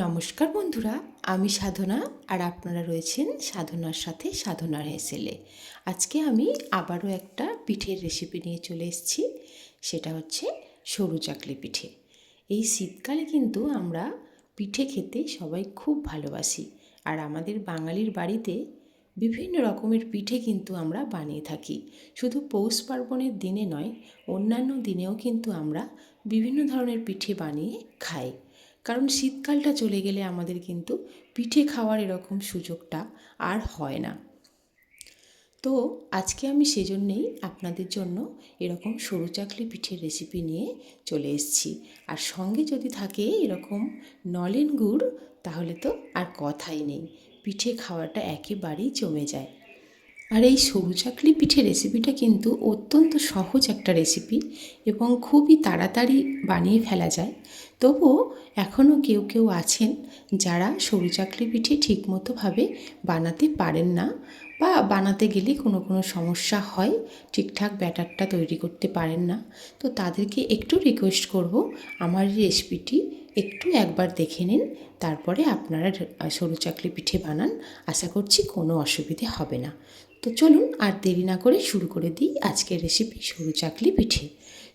নমস্কার বন্ধুরা, আমি সাধনা আর আপনারা রয়েছেন সাধনার সাথে সাধনার হেসেলে আজকে আমি আবারও একটা পিঠের রেসিপি নিয়ে চলে এসেছি, সেটা হচ্ছে সরু চাকলি পিঠে। এই শীতকালে কিন্তু আমরা পিঠে খেতে সবাই খুব ভালোবাসি আর আমাদের বাঙালির বাড়িতে বিভিন্ন রকমের পিঠে কিন্তু আমরা বানিয়ে থাকি। শুধু পৌষ পার্বণের দিনে নয়, অন্যান্য দিনেও কিন্তু আমরা বিভিন্ন ধরনের পিঠে বানিয়ে খাই। কারণ শীতকালটা চলে গেলে আমাদের কিন্তু পিঠে খাওয়ার এরকম সুযোগটা আর হয় না। তো আজকে আমি সেজন্যেই আপনাদের জন্য এরকম সরু চাকলি পিঠের রেসিপি নিয়ে চলে এসেছি। আর সঙ্গে যদি থাকে এরকম নলেন গুড়, তাহলে তো আর কথাই নেই। পিঠে খাওয়াটা একেবারেই জমে যায়। আর এই সরু চাকলি পিঠে রেসিপিটা কিন্তু অত্যন্ত সহজ একটা রেসিপি এবং খুবই তাড়াতাড়ি বানিয়ে ফেলা যায়। তবুও এখনও কেউ কেউ আছেন যারা সরু চাকলি পিঠে ঠিকমতোভাবে বানাতে পারেন না বা বানাতে গেলে কোনো কোনো সমস্যা হয়, ঠিকঠাক ব্যাটারটা তৈরি করতে পারেন না। তো তাদেরকে একটু রিকোয়েস্ট করব আমার রেসিপিটি একটু একবার দেখে নিন, তারপরে আপনারা সরু চাকলি পিঠে বানান, আশা করছি কোনো অসুবিধে হবে না। তো চলুন আর দেরি না করে শুরু করে দিই আজকের রেসিপি সরু চাকলি পিঠে।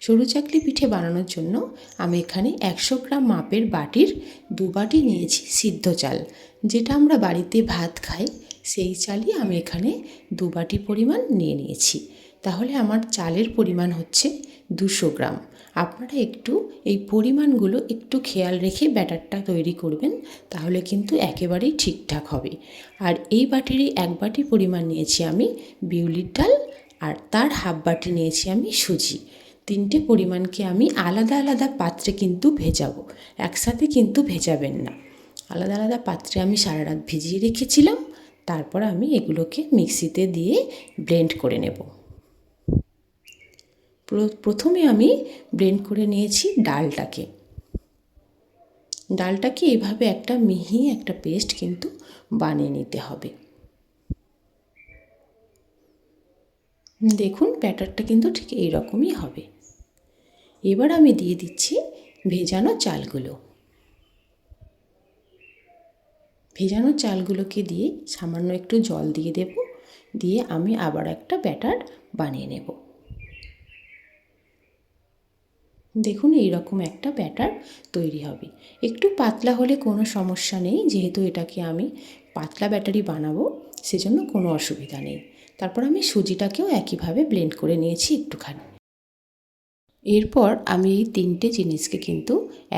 সরু চাকলি পিঠে বানানোর জন্য আমি এখানে একশো গ্রাম মাপের বাটির দু বাটি নিয়েছি সিদ্ধ চাল। যেটা আমরা বাড়িতে ভাত খাই, সেই চালই আমি এখানে দু বাটি পরিমাণ নিয়ে নিয়েছি। তাহলে আমার চালের পরিমাণ হচ্ছে দুশো গ্রাম। আপনারা একটু এই পরিমাণগুলো একটু খেয়াল রেখে ব্যাটারটা তৈরি করবেন, তাহলে কিন্তু একেবারেই ঠিকঠাক হবে। আর এই বাটিরই এক বাটি পরিমাণ নিয়েছি আমি বিউলির ডাল, আর তার হাফ বাটি নিয়েছি আমি সুজি। তিনটে পরিমাণকে আমি আলাদা আলাদা পাত্রে কিন্তু ভেজাবো, একসাথে কিন্তু ভেজাবেন না। আলাদা আলাদা পাত্রে আমি সারা রাত ভিজিয়ে রেখেছিলাম, তারপর আমি এগুলোকে মিক্সিতে দিয়ে ব্লেন্ড করে নেব। প্রথমে আমি ব্লেন্ড করে নিয়েছি ডালটাকে। ডালটাকে এভাবে একটা মিহি একটা পেস্ট কিন্তু বানিয়ে নিতে হবে। দেখুন ব্যাটারটা কিন্তু ঠিক এই রকমই হবে। এবার আমি দিয়ে দিচ্ছি ভেজানো চালগুলো। ভেজানো চালগুলোকে দিয়ে সামান্য একটু জল দিয়ে দেব, দিয়ে আমি আবার একটা ব্যাটার বানিয়ে নেব। দেখুন এই রকম একটা ব্যাটার তৈরি হবে। একটু পাতলা হলে কোনো সমস্যা নেই, যেহেতু এটাকে আমি পাতলা ব্যাটারি বানাবো, সেজন্য কোনো অসুবিধা নেই। তারপর আমি সুজিটাকেও একইভাবে ব্লেন্ড করে নিয়েছি একটুখানি। এরপর আমি এই তিনটে জিনিসকে কিন্তু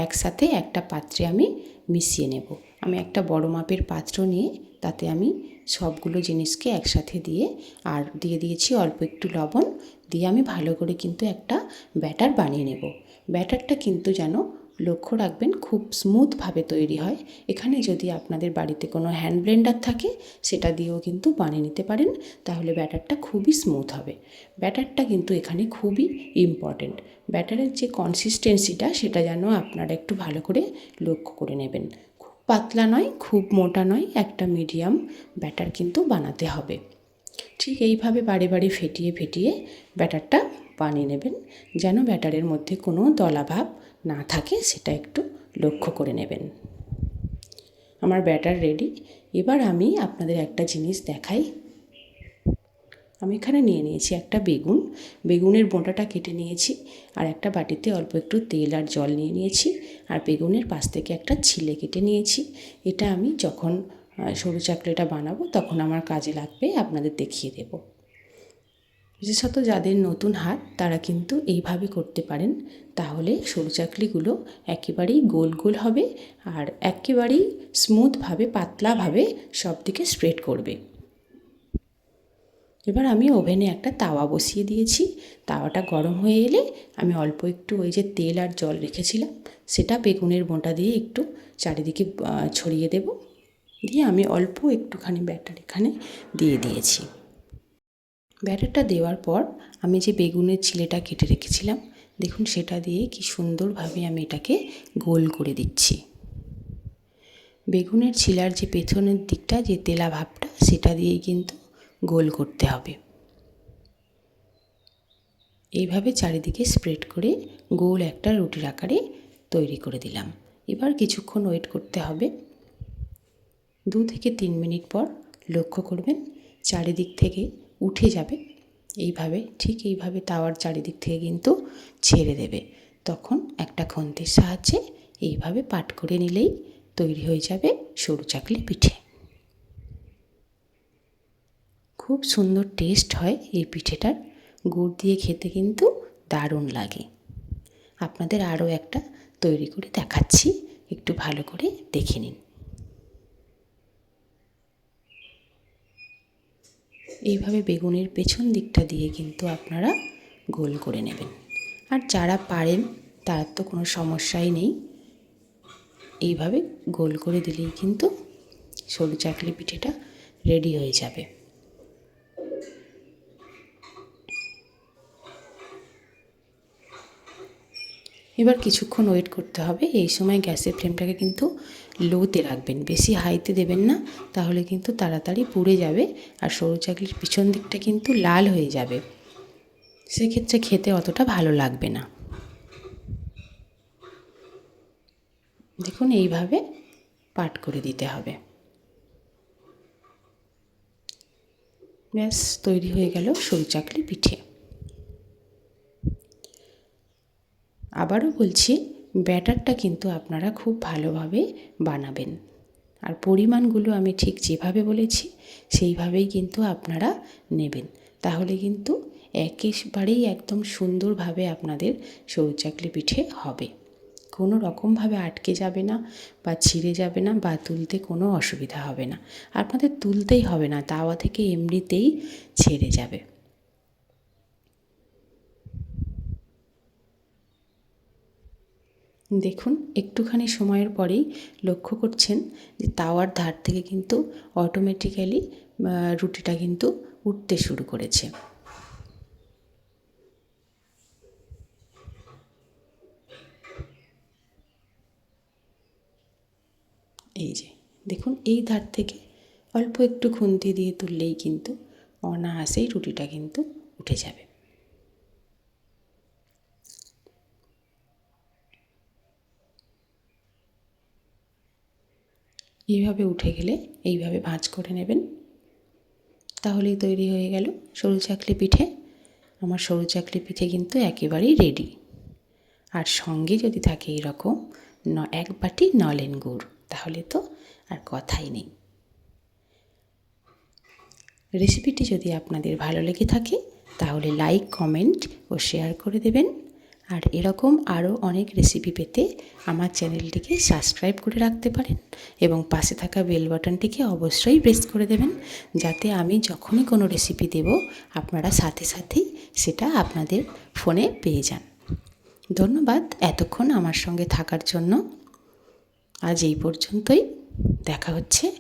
একসাথে একটা পাত্রে আমি মিশিয়ে নেব। আমি একটা বড় মাপের পাত্র নিয়ে তাতে আমি সবগুলো জিনিসকে একসাথে দিয়ে, আর দিয়ে দিয়েছি অল্প একটু লবণ দিয়ে আমি ভালো করে কিন্তু একটা ব্যাটার বানিয়ে নেব। ব্যাটারটা কিন্তু যেন লক্ষ্য রাখবেন খুব স্মুথভাবে তৈরি হয়। এখানে যদি আপনাদের বাড়িতে কোনো হ্যান্ড ব্লেন্ডার থাকে, সেটা দিয়েও কিন্তু বানিয়ে নিতে পারেন, তাহলে ব্যাটারটা খুবই স্মুথ হবে। ব্যাটারটা কিন্তু এখানে খুবই ইম্পর্টেন্ট ব্যাটারের যে কনসিস্টেন্সিটা সেটা যেন আপনারা একটু ভালো করে লক্ষ্য করে নেবেন। খুব পাতলা নয়, খুব মোটা নয়, একটা মিডিয়াম ব্যাটার কিন্তু বানাতে হবে। ঠিক এইভাবে বারে বারে ফেটিয়ে ফেটিয়ে ব্যাটারটা বানিয়ে নেবেন। যেন ব্যাটারের মধ্যে কোনো দলাভাব না থাকে, সেটা একটু লক্ষ্য করে নেবেন। আমার ব্যাটার রেডি। এবার আমি আপনাদের একটা জিনিস দেখাই। আমি এখানে নিয়ে নিয়েছি একটা বেগুন। বেগুনের বোঁটাটা কেটে নিয়েছি আর একটা বাটিতে অল্প একটু তেল আর জল নিয়ে নিয়েছি। আর বেগুনের পাশ থেকে একটা ছিলে কেটে নিয়েছি। এটা আমি যখন সরু চাকলিটা বানাবো, তখন আমার কাজে লাগবে, আপনাদের দেখিয়ে দেবো। বিশেষত যাদের নতুন হাত, তারা কিন্তু এইভাবে করতে পারেন। তাহলে সরু চাকলিগুলো একেবারেই গোল গোল হবে আর একেবারেই স্মুথভাবে পাতলাভাবে সব দিকে স্প্রেড করবে। এবার আমি ওভেনে একটা তাওয়া বসিয়ে দিয়েছি। তাওয়াটা গরম হয়ে এলে আমি অল্প একটু ওই যে তেল আর জল রেখেছিলাম, সেটা বেগুনের বোঁটা দিয়ে একটু চারিদিকে ছড়িয়ে দেব। দিয়ে আমি অল্প একটুখানি ব্যাটার এখানে দিয়ে দিয়েছি। ব্যাটারটা দেওয়ার পর আমি যে বেগুনের ছিলেটা কেটে রেখেছিলাম, দেখুন সেটা দিয়ে কি সুন্দরভাবে আমি এটাকে গোল করে দিচ্ছি। বেগুনের ছিলার যে পেছনের দিকটা, যে তেলা ভাবটা, সেটা দিয়েই কিন্তু গোল করতে হবে। এইভাবে চারিদিকে স্প্রেড করে গোল একটা রুটির আকারে তৈরি করে দিলাম। এবার কিছুক্ষণ ওয়েট করতে হবে। দু থেকে তিন মিনিট পর লক্ষ্য করবেন চারিদিক থেকে উঠে যাবে। এইভাবে, ঠিক এইভাবে তাওয়ার চারিদিক থেকে কিন্তু ছেড়ে দেবে। তখন একটা খন্তির সাহায্যে এইভাবে পাট করে নিলেই তৈরি হয়ে যাবে সরু চাকলি পিঠে। খুব সুন্দর টেস্ট হয় এই পিঠেটার। গুড় দিয়ে খেতে কিন্তু দারুণ লাগে। আপনাদের আরও একটা তৈরি করে দেখাচ্ছি। একটু ভালো করে দেখে নিন। এইভাবে বেগুনের পেছন দিকটা দিয়ে কিন্তু আপনারা গোল করে নেবেন। আর যারা পারেন, তার তো কোনো সমস্যাই নেই। এইভাবে গোল করে দিলেই কিন্তু সরু চাকলি পিঠেটা রেডি হয়ে যাবে। এবার কিছুক্ষণ ওয়েট করতে হবে। এই সময় গ্যাসের ফ্লেমটাকে কিন্তু লোতে রাখবেন। বেশি হাইতে দেবেন না, তাহলে কিন্তু তাড়াতাড়ি পুড়ে যাবে আর সরু চাকলির পিছন দিকটা কিন্তু লাল হয়ে যাবে। সেক্ষেত্রে খেতে অতটা ভালো লাগবে না। দেখুন, এইভাবে পাট করে দিতে হবে। ব্যাস, তৈরি হয়ে গেল সরু চাকলি পিঠে। আবারও বলছি, ব্যাটারটা কিন্তু আপনারা খুব ভালোভাবে বানাবেন। আর পরিমাণগুলো আমি ঠিক যেভাবে বলেছি, সেইভাবেই কিন্তু আপনারা নেবেন। তাহলে কিন্তু একেবারেই একদম সুন্দরভাবে আপনাদের সরু চাকলি পিঠে হবে। কোনো রকমভাবে আটকে যাবে না বা ছিঁড়ে যাবে না বা তুলতে কোনো অসুবিধা হবে না। আপনাদের তুলতেই হবে না, তাওয়া থেকে এমনিতেই ছেড়ে যাবে। দেখুন, একটুখানি সময়ের পরেই লক্ষ্য করছেন যে তাওয়ার ধার থেকে কিন্তু অটোমেটিক্যালি রুটিটা কিন্তু উঠতে শুরু করেছে। এই যে, দেখুন, এই ধার থেকে অল্প একটু খুন্তি দিয়ে তুললেই কিন্তু অনায়াসেই রুটিটা কিন্তু উঠে যাবে। এইভাবে উঠে গেলে এইভাবে ভাঁজ করে নেবেন। তাহলেই তৈরি হয়ে গেল সরু চাকলি পিঠে। আমার সরু চাকলি পিঠে কিন্তু একেবারেই রেডি আর সঙ্গে যদি থাকে এরকম ন, এক বাটি নলেন গুড়, তাহলে তো আর কথাই নেই। রেসিপিটি যদি আপনাদের ভালো লেগে থাকে, তাহলে লাইক কমেন্ট ও শেয়ার করে দেবেন। আর এরকম আরও অনেক রেসিপি পেতে আমার চ্যানেলটিকে সাবস্ক্রাইব করে রাখতে পারেন এবং পাশে থাকা বেল বাটনটিকে অবশ্যই প্রেস করে দেবেন যাতে আমি যখনই কোনো রেসিপি দেব, আপনারা সাথে সাথেই সেটা আপনাদের ফোনে পেয়ে যান। ধন্যবাদ এতক্ষণ আমার সঙ্গে থাকার জন্য। আজ এই পর্যন্তই। দেখা হচ্ছে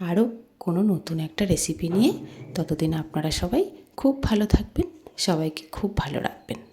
আরও কোনো নতুন একটা রেসিপি নিয়ে। ততদিন আপনারা সবাই খুব ভালো থাকবেন। সবাইকে খুব ভালো রাখবেন।